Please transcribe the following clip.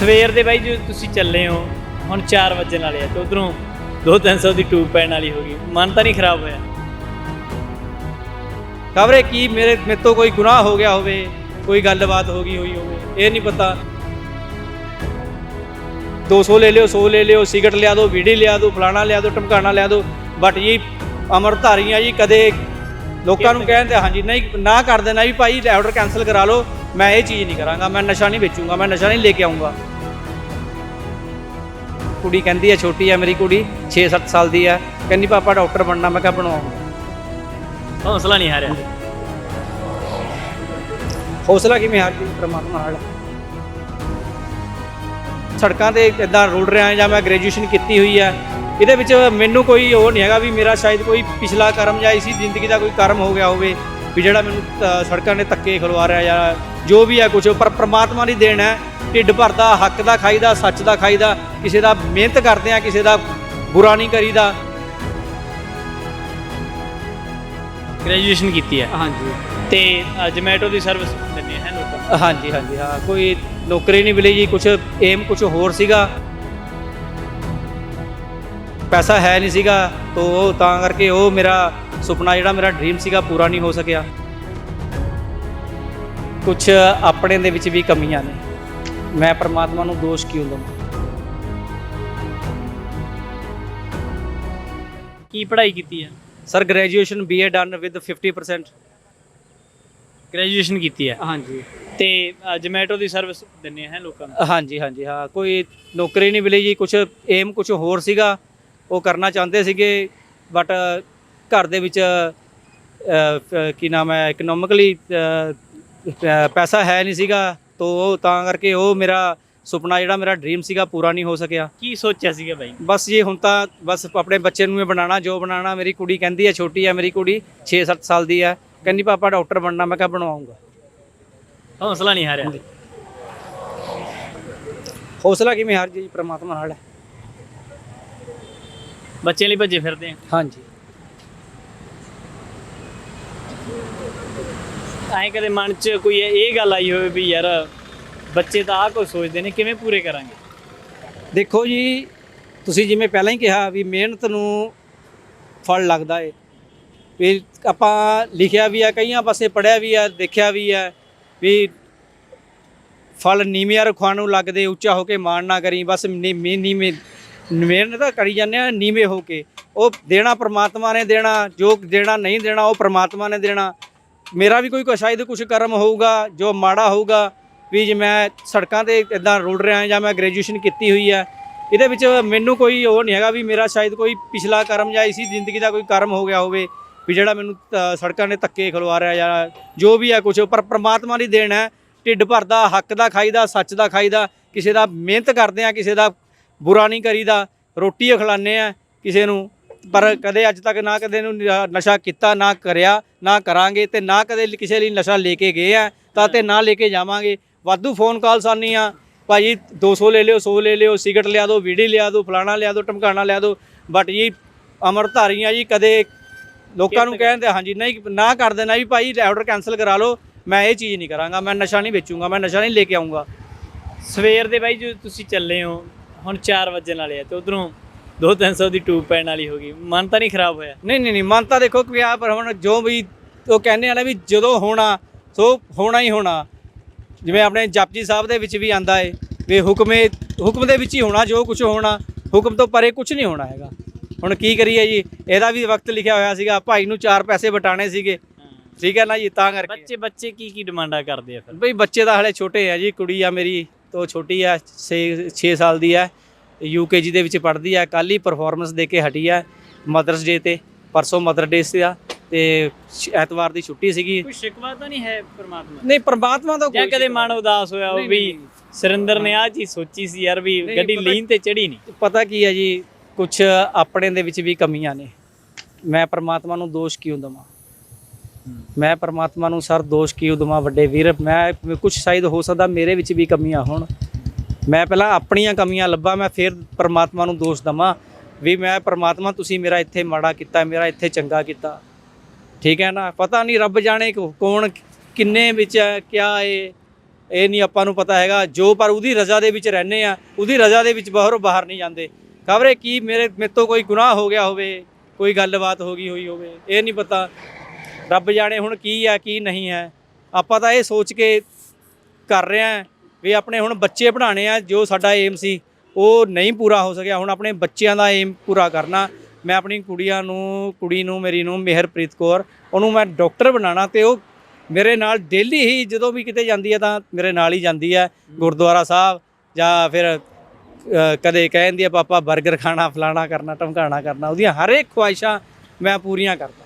ਸਵੇਰ ਦੇ ਬਾਈ ਜੀ ਤੁਸੀਂ ਚੱਲੇ ਹੋ, ਹੁਣ 4 ਵਜੇ ਵਾਲੇ ਆ ਤੇ ਉਧਰੋਂ 2-300 ਦੀ ਟੂਬ ਪੈਣ ਵਾਲੀ ਹੋ ਗਈ। ਮਨ ਤਾਂ ਨਹੀਂ ਖਰਾਬ ਹੋਇਆ। ਖਬਰੇ ਕੀ ਮੇਰੇ ਮੇਰੇ ਤੋਂ ਕੋਈ ਗੁਨਾਹ ਹੋ ਗਿਆ ਹੋਵੇ, ਕੋਈ ਗੱਲਬਾਤ ਹੋ ਗਈ ਹੋਈ ਹੋਵੇ, ਇਹ ਨਹੀਂ ਪਤਾ। 200 ਲੈ ਲਿਓ 100 ਲੈ ਲਿਓ, ਸਿਗਰਟ ਲਿਆ ਦਿਓ ਬੀੜੀ ਲਿਆ ਦਿਓ ਫਲਾਣਾ ਲਿਆ ਦਿਓ ਟਮਕਾਣਾ ਲਿਆ ਦਿਓ ਬਟ ਜੀ ਅਮਰਧਾਰੀਆਂ ਜੀ ਕਦੇ ਲੋਕਾਂ ਨੂੰ ਕਹਿੰਦੇ ਹਾਂਜੀ, ਨਹੀਂ, ਨਾ ਕਰ ਦੇਣਾ ਜੀ, ਭਾਈ ਆਰਡਰ ਕੈਨਸਲ ਕਰਾ ਲਓ। ਮੈਂ ਇਹ ਚੀਜ਼ ਨਹੀਂ ਕਰਾਂਗਾ ਮੈਂ ਨਸ਼ਾ ਨਹੀਂ ਵੇਚੂੰਗਾ ਮੈਂ ਨਸ਼ਾ ਨਹੀਂ ਲੈ ਕੇ ਆਉਂਗਾ ਕੁੜੀ ਕਹਿੰਦੀ ਹੈ ਛੋਟੀ ਹੈ ਮੇਰੀ ਕੁੜੀ 6-7 ਸਾਲ ਦੀ ਹੈ। ਕਹਿੰਦੀ ਪਾਪਾ ਡਾਕਟਰ ਬਣਨਾ ਮੈਂ ਕਿਹਾ ਬਣਵਾਉਂਗਾ ਹੌਸਲਾ ਨਹੀਂ ਹਾਰਿਆ। ਹੌਸਲਾ ਕਿਵੇਂ ਹਾਰ ਜੀ ਪ੍ਰਮਾਤਮਾ ਨਾਲ? ਸੜਕਾਂ ਤੇ ਇਦਾਂ ਰੁਲ ਰਿਹਾ ਜਾਂ ਮੈਂ ਗ੍ਰੈਜੂਏਸ਼ਨ ਕੀਤੀ ਹੋਈ ਹੈ ਇਹਦੇ ਵਿੱਚ ਮੈਨੂੰ ਕੋਈ ਉਹ ਨਹੀਂ ਹੈਗਾ ਵੀ ਮੇਰਾ ਸ਼ਾਇਦ ਕੋਈ ਪਿਛਲਾ ਕਰਮ ਜਾਂ ਇਸੀ ਜ਼ਿੰਦਗੀ ਦਾ ਕੋਈ ਕਰਮ ਹੋ ਗਿਆ ਹੋਵੇ ਵੀ ਜਿਹੜਾ ਮੈਨੂੰ ਸੜਕਾਂ ਨੇ ਧੱਕੇ ਖਲਵਾ ਰਿਹਾ ਜਾਂ ਜੋ ਵੀ ਹੈ ਕੁਝ ਪਰ ਪ੍ਰਮਾਤਮਾ ਦੀ ਦੇਣ ਹੈ। ਢਿੱਡ ਭਰਦਾ ਹੱਕ ਦਾ ਖਾਈਦਾ ਸੱਚ ਦਾ ਖਾਈਦਾ ਕਿਸੇ ਦਾ ਮਿਹਨਤ ਕਰਦੇ ਆ ਕਿਸੇ ਦਾ ਬੁਰਾ ਨਹੀਂ ਕਰੀਦਾ। ਗ੍ਰੈਜੂਏਸ਼ਨ ਕੀਤੀ ਹੈ। ਹਾਂਜੀ। ਤੇ ਜੋਮੈਟੋ ਦੀ ਸਰਵਿਸ ਦਿੰਦੇ ਹੈ ਲੋਕਾਂ। ਹਾਂਜੀ ਹਾਂਜੀ ਹਾਂ ਕੋਈ ਨੌਕਰੀ ਨਹੀਂ ਮਿਲੀ ਜੀ ਕੁਝ ਏਮ ਕੁਝ ਹੋਰ ਸੀਗਾ। ਪੈਸਾ ਹੈ ਨਹੀਂ ਸੀਗਾ ਤੋ ਉਹ ਤਾਂ ਕਰਕੇ ਉਹ ਮੇਰਾ ਸੁਪਨਾ ਜਿਹੜਾ ਮੇਰਾ ਡ੍ਰੀਮ ਸੀਗਾ ਪੂਰਾ ਨਹੀਂ ਹੋ ਸਕਿਆ। ਕੁਝ ਆਪਣੇ ਦੇ ਵਿੱਚ ਵੀ ਕਮੀਆਂ ਨੇ। ਮੈਂ ਪ੍ਰਮਾਤਮਾ ਨੂੰ ਦੋਸ਼ ਕਿਉਂ ਦਵਾਂ? ਕੀ ਪੜ੍ਹਾਈ ਕੀਤੀ ਹੈ? Sir graduation BA done with 50% graduation ਕੀਤੀ ਹੈ? ਹਾਂਜੀ। ਤੇ ਜੋਮੈਟੋ ਦੀ ਸਰਵਿਸ ਦਿੰਦੇ ਹੈ ਲੋਕਾਂ ਨੂੰ? ਹਾਂਜੀ ਹਾਂਜੀ ਹਾਂ। ਕੋਈ ਨੌਕਰੀ ਨਹੀਂ ਮਿਲੀ ਜੀ ਕੁਝ ਏਮ ਕੁਝ ਹੋਰ ਸੀਗਾ ਉਹ ਕਰਨਾ ਚਾਹੁੰਦੇ ਸੀਗੇ ਬਟ ਘਰ ਦੇ ਵਿੱਚ ਕੀ ਨਾਮ ਹੈ ਇਕਨੋਮਿਕਲੀ ਪੈਸਾ ਹੈ ਨਹੀਂ ਸੀਗਾ ਤੋ ਉਹ ਤਾਂ ਕਰਕੇ ਉਹ ਮੇਰਾ ਸੁਪਨਾ ਜਿਹੜਾ ਮੇਰਾ ਡ੍ਰੀਮ ਸੀਗਾ ਪੂਰਾ ਨਹੀਂ ਹੋ ਸਕਿਆ। ਕੀ ਸੋਚਿਆ ਸੀਗਾ ਬਾਈ? ਬਸ ਜੀ ਹੁਣ ਤਾਂ ਬਸ ਆਪਣੇ ਬੱਚੇ ਨੂੰ ਹੀ ਬਣਾਉਣਾ ਜੋ ਬਣਾਉਣਾ ਮੇਰੀ ਕੁੜੀ ਕਹਿੰਦੀ ਹੈ ਛੋਟੀ ਹੈ ਮੇਰੀ ਕੁੜੀ 6-7 ਸਾਲ ਦੀ ਹੈ। ਕਹਿੰਦੀ ਪਾਪਾ ਡਾਕਟਰ ਬਣਨਾ। ਮੈਂ ਕਿਹਾ ਬਣਵਾਉਂਗਾ। ਹੌਸਲਾ ਨਹੀਂ ਹਾਰਿਆ। ਹੌਸਲਾ ਕਿਵੇਂ ਹਾਰ ਜੀ? ਪ੍ਰਮਾਤਮਾ ਨਾਲ ਹੈ। ਬੱਚੇ ਲਈ ਭੱਜੇ ਫਿਰਦੇ ਆ। ਹਾਂਜੀ। ਐਂ ਕਦੇ ਮਨ 'ਚ ਕੋਈ ਇਹ ਗੱਲ ਆਈ ਹੋਵੇ ਵੀ ਯਾਰ ਬੱਚੇ ਤਾਂ ਆਹ ਕੁਝ ਸੋਚਦੇ ਨੇ, ਕਿਵੇਂ ਪੂਰੇ ਕਰਾਂਗੇ? ਦੇਖੋ ਜੀ, ਤੁਸੀਂ ਜਿਵੇਂ ਪਹਿਲਾਂ ਹੀ ਕਿਹਾ ਵੀ ਮਿਹਨਤ ਨੂੰ ਫਲ ਲੱਗਦਾ ਏ। ਵੀ ਆਪਾਂ ਲਿਖਿਆ ਵੀ ਆ, ਕਈਆਂ ਪਾਸੇ ਪੜਿਆ ਵੀ ਆ, ਦੇਖਿਆ ਵੀ ਆ ਵੀ ਫਲ ਨੀਵਿਆਂ ਰਖਾਂ ਨੂੰ ਲੱਗਦੇ, ਉੱਚਾ ਹੋ ਕੇ ਮਾਣ ਨਾ ਕਰੀ, ਬਸ ਨੀਵੇਂ ਨੀਵੇਂ ਮਿਹਨਤ ਤਾਂ ਕਰੀ ਜਾਂਦੇ ਆ, ਨੀਵੇਂ ਹੋ ਕੇ। ਉਹ ਦੇਣਾ ਪ੍ਰਮਾਤਮਾ ਨੇ ਦੇਣਾ, ਜੋ ਦੇਣਾ ਨਹੀਂ ਦੇਣਾ, ਉਹ ਪ੍ਰਮਾਤਮਾ ਨੇ ਦੇਣਾ। ਮੇਰਾ ਵੀ ਕੋਈ ਕੁ- ਸ਼ਾਇਦ ਕੁਝ ਕਰਮ ਹੋਊਗਾ, ਜੋ ਮਾੜਾ ਹੋਊਗਾ, ਵੀ ਜੇ ਮੈਂ ਸੜਕਾਂ ਤੇ ਇਦਾਂ ਰੁਲ ਰਿਹਾ ਜਾਂ ਮੈਂ ਗ੍ਰੈਜੂਏਸ਼ਨ ਕੀਤੀ ਹੋਈ ਹੈ, ਇਹਦੇ ਵਿੱਚ ਮੈਨੂੰ ਕੋਈ ਉਹ ਨਹੀਂ ਹੈਗਾ ਵੀ ਮੇਰਾ ਸ਼ਾਇਦ ਕੋਈ ਪਿਛਲਾ ਕਰਮ ਜਾਂ ਇਸੀ ਜ਼ਿੰਦਗੀ ਦਾ ਕੋਈ ਕਰਮ ਹੋ ਗਿਆ ਹੋਵੇ, ਵੀ ਜਿਹੜਾ ਮੈਨੂੰ ਸੜਕਾਂ ਨੇ ਧੱਕੇ ਖਲਵਾ ਰਿਹਾ ਜਾਂ ਜੋ ਵੀ ਹੈ ਕੁਝ ਪਰ ਪ੍ਰਮਾਤਮਾ ਦੀ ਦੇਣ ਹੈ, ਢਿੱਡ ਭਰਦਾ, ਹੱਕ ਦਾ ਖਾਈਦਾ, ਸੱਚ ਦਾ ਖਾਈਦਾ, ਕਿਸੇ ਦਾ ਮਿਹਨਤ ਕਰਦੇ ਆ ਕਿਸੇ ਦਾ ਬੁਰਾ ਨਹੀਂ ਕਰੀਦਾ, ਰੋਟੀ ਖਿਲਾਉਂਦੇ ਆ ਕਿਸੇ ਨੂੰ ਪਰ ਕਦੇ ਅੱਜ ਤੱਕ ਨਾ ਕਦੇ ਨੂੰ ਨਸ਼ਾ ਕੀਤਾ ਨਾ ਕਰਿਆ ਨਾ ਕਰਾਂਗੇ ਤੇ ਨਾ ਕਦੇ ਕਿਸੇ ਲਈ ਨਸ਼ਾ ਲੈ ਕੇ ਗਏ ਆ ਤਾਂ ਤੇ ਨਾ ਲੈ ਕੇ ਜਾਵਾਂਗੇ। ਵਾਧੂ ਫੋਨ ਕਾਲਸ ਆਉਂਦੀਆਂ ਭਾਜੀ 200 ਲੈ ਲਿਓ 100 ਲੈ ਲਿਓ ਸਿਗਰਟ ਲਿਆ ਦਿਓ ਵੀੜੀ ਲਿਆ ਦਿਓ ਫਲਾਣਾ ਲਿਆ ਦਿਓ ਟਮਕਾਣਾ ਲਿਆ ਦਿਓ ਬਟ ਜੀ ਅਮਰਧਾਰੀਆਂ ਜੀ ਕਦੇ ਲੋਕਾਂ ਨੂੰ ਕਹਿੰਦੇ ਹਾਂਜੀ ਨਹੀਂ ਨਾ ਕਰ ਦੇਣਾ ਵੀ ਭਾਈ ਆਰਡਰ ਕੈਨਸਲ ਕਰਾ ਲਓ ਮੈਂ ਇਹ ਚੀਜ਼ ਨਹੀਂ ਕਰਾਂਗਾ ਮੈਂ ਨਸ਼ਾ ਨਹੀਂ ਵੇਚੂੰਗਾ ਮੈਂ ਨਸ਼ਾ ਨਹੀਂ ਲੈ ਕੇ ਆਉਂਗਾ ਸਵੇਰ ਦੇ ਬਾਈ ਜੋ ਤੁਸੀਂ ਚੱਲੇ ਹੋ ਹੁਣ 4 ਵਜੇ ਵਾਲੇ ਆ ਤੇ ਉਧਰੋਂ 2-300 ਦੀ ਟੂਬ ਪੈਣ ਵਾਲੀ ਹੋ ਗਈ। ਮਨ ਤਾਂ ਨਹੀਂ ਖਰਾਬ ਹੋਇਆ? ਨਹੀਂ ਨਹੀਂ ਨਹੀਂ ਮਨ ਤਾਂ ਦੇਖੋ ਕਿ ਆ ਪਰ ਹੁਣ ਜੋ ਵੀ ਉਹ ਕਹਿੰਦੇ ਆ ਨਾ ਵੀ ਜਦੋਂ ਹੋਣਾ ਸੋ ਹੋਣਾ ਹੀ ਹੋਣਾ। ਜਿਵੇਂ ਆਪਣੇ ਜਪਜੀ ਸਾਹਿਬ ਦੇ ਵਿੱਚ ਵੀ ਆਂਦਾ ਏ ਵੀ ਹੁਕਮੇ ਹੁਕਮ ਦੇ ਵਿੱਚ ਹੀ ਹੋਣਾ ਜੋ ਕੁਝ ਹੋਣਾ ਹੁਕਮ ਤੋਂ ਪਰੇ ਕੁਝ ਨਹੀਂ ਹੋਣਾ ਹੈਗਾ। ਹੁਣ ਕੀ ਕਰੀਏ ਜੀ? ਇਹਦਾ ਵੀ ਵਕਤ ਲਿਖਿਆ ਹੋਇਆ ਸੀਗਾ ਭਾਈ ਨੂੰ ਚਾਰ ਪੈਸੇ ਵਟਾਣੇ ਸੀਗੇ। ਠੀਕ ਹੈ ਨਾ ਜੀ ਤਾਂ ਕਰਕੇ। ਬੱਚੇ ਬੱਚੇ ਕੀ ਕੀ ਡਿਮਾਂਡਾਂ ਕਰਦੇ ਆ ਫਿਰ? ਬਈ ਬੱਚੇ ਤਾਂ ਹਲੇ ਛੋਟੇ ਆ ਜੀ ਕੁੜੀ ਆ ਮੇਰੀ ਤੋਂ ਛੋਟੀ ਆ 6 6 ਸਾਲ ਦੀ ਆ। ਯੂਕੇਜੀ ਦੇ ਵਿੱਚ ਪੜ੍ਹਦੀ ਆ ਕੱਲ ਹੀ ਪਰਫਾਰਮੈਂਸ ਦੇ ਕੇ ਹਟੀ ਆ ਮਦਰਸ ਡੇ ਤੇ ਪਰਸੋਂ ਮਦਰ ਡੇ ਸੀ ਆ ਤੇ ਸ਼- ਐਤਵਾਰ ਦੀ ਛੁੱਟੀ ਸੀਗੀ। ਕੋਈ ਸ਼ਿਕਵਾ ਤਾਂ ਨਹੀਂ ਹੈ ਪ੍ਰਮਾਤਮਾ ਨਹੀਂ ਪ੍ਰਮਾਤਮਾ ਦਾ ਜਾਂ ਕੋਈ ਕਦੇ ਮਨ ਉਦਾਸ ਹੋਇਆ ਹੋ ਨਹੀਂ, ਵੀ ਨਹੀਂ, ਸੁਰਿੰਦਰ ਨੇ ਆਹ ਚੀਜ਼ ਸੋਚੀ ਸੀ ਯਾਰ ਵੀ ਨਹੀਂ, ਗੱਡੀ ਪਤਾ- ਲੀਨ ਤੇ ਚੜੀ ਨਹੀਂ। ਪਤਾ ਕੀ ਹੈ ਜੀ ਕੁਝ ਆਪਣੇ ਦੇ ਵਿੱਚ ਵੀ ਕਮੀਆਂ ਨੇ। ਮੈਂ ਪ੍ਰਮਾਤਮਾ ਨੂੰ ਦੋਸ਼ ਕਿਉਂ ਦਵਾਂ? ਮੈਂ ਪ੍ਰਮਾਤਮਾ ਨੂੰ ਸਰ ਦੋਸ਼ ਕਿਉਂ ਦਵਾਂ ਵੱਡੇ ਵੀਰ? ਮੈਂ ਕੁਝ ਸ਼ਾਇਦ ਹੋ ਸਕਦਾ ਮੇਰੇ ਵਿੱਚ ਵੀ ਕਮੀਆਂ ਹੋਣ। ਮੈਂ ਪਹਿਲਾਂ ਆਪਣੀਆਂ ਕਮੀਆਂ ਲੱਭਾਂ, ਮੈਂ ਫਿਰ ਪਰਮਾਤਮਾ ਨੂੰ ਦੋਸ਼ ਦਵਾਂ ਵੀ ਮੈਂ ਪਰਮਾਤਮਾ, ਤੁਸੀਂ ਮੇਰਾ ਇੱਥੇ ਮਾੜਾ ਕੀਤਾ, ਮੇਰਾ ਇੱਥੇ ਚੰਗਾ ਕੀਤਾ। ਠੀਕ ਹੈ ਨਾ? ਪਤਾ ਨਹੀਂ ਰੱਬ ਜਾਣੇ ਕੌਣ ਕਿੰਨੇ ਵਿੱਚ ਹੈ, ਕਿਆ ਏ ਇਹ ਨਹੀਂ ਆਪਾਂ ਨੂੰ ਪਤਾ ਹੈਗਾ। ਜੋ ਪਰ ਉਹਦੀ ਰਜ਼ਾ ਦੇ ਵਿੱਚ ਰਹਿੰਦੇ ਆ, ਉਹਦੀ ਰਜ਼ਾ ਦੇ ਵਿੱਚ ਬਾਹਰੋਂ ਬਾਹਰ ਨਹੀਂ ਜਾਂਦੇ। ਖਬਰੇ ਕੀ ਮੇਰੇ ਮੇਰੇ ਤੋਂ ਕੋਈ ਗੁਨਾਹ ਹੋ ਗਿਆ ਹੋਵੇ, ਕੋਈ ਗੱਲਬਾਤ ਹੋ ਗਈ ਹੋਈ ਹੋਵੇ, ਇਹ ਨਹੀਂ ਪਤਾ। ਰੱਬ ਜਾਣੇ ਹੁਣ ਕੀ ਆ ਕੀ ਨਹੀਂ ਹੈ। ਆਪਾਂ ਤਾਂ ਇਹ ਸੋਚ ਕੇ ਕਰ ਰਹੇ ਆ ਵੀ ਆਪਣੇ ਹੁਣ ਬੱਚੇ ਪੜ੍ਹਾਉਣੇ ਆ ਜੋ ਸਾਡਾ ਏਮ ਸੀ ਉਹ ਨਹੀਂ ਪੂਰਾ ਹੋ ਸਕਿਆ। ਹੁਣ ਆਪਣੇ ਬੱਚਿਆਂ ਦਾ ਏਮ ਪੂਰਾ ਕਰਨਾ। ਮੈਂ ਆਪਣੀ ਕੁੜੀਆਂ ਨੂੰ ਕੁੜੀ ਨੂੰ ਮੇਰੀ ਨੂੰ ਮਿਹਰਪ੍ਰੀਤ ਕੌਰ ਉਹਨੂੰ ਮੈਂ ਡਾਕਟਰ ਬਣਾਉਣਾ ਤੇ ਉਹ ਮੇਰੇ ਨਾਲ ਡੇਲੀ ਹੀ ਜਦੋਂ ਵੀ ਕਿਤੇ ਜਾਂਦੀ ਹੈ ਤਾਂ ਮੇਰੇ ਨਾਲ ਹੀ ਜਾਂਦੀ ਹੈ ਗੁਰਦੁਆਰਾ ਸਾਹਿਬ ਜਾਂ ਫਿਰ ਅ, ਕਦੇ ਕਹਿੰਦੀ ਹੈ ਪਾਪਾ 버ਗਰ ਖਾਣਾ ਫਲਾਣਾ ਕਰਨਾ ਟਮਕਾਣਾ ਕਰਨਾ। ਉਹਦੀਆਂ ਹਰ ਇੱਕ ਖੁਆਇਸ਼ਾਂ ਮੈਂ ਪੂਰੀਆਂ ਕਰਦਾ।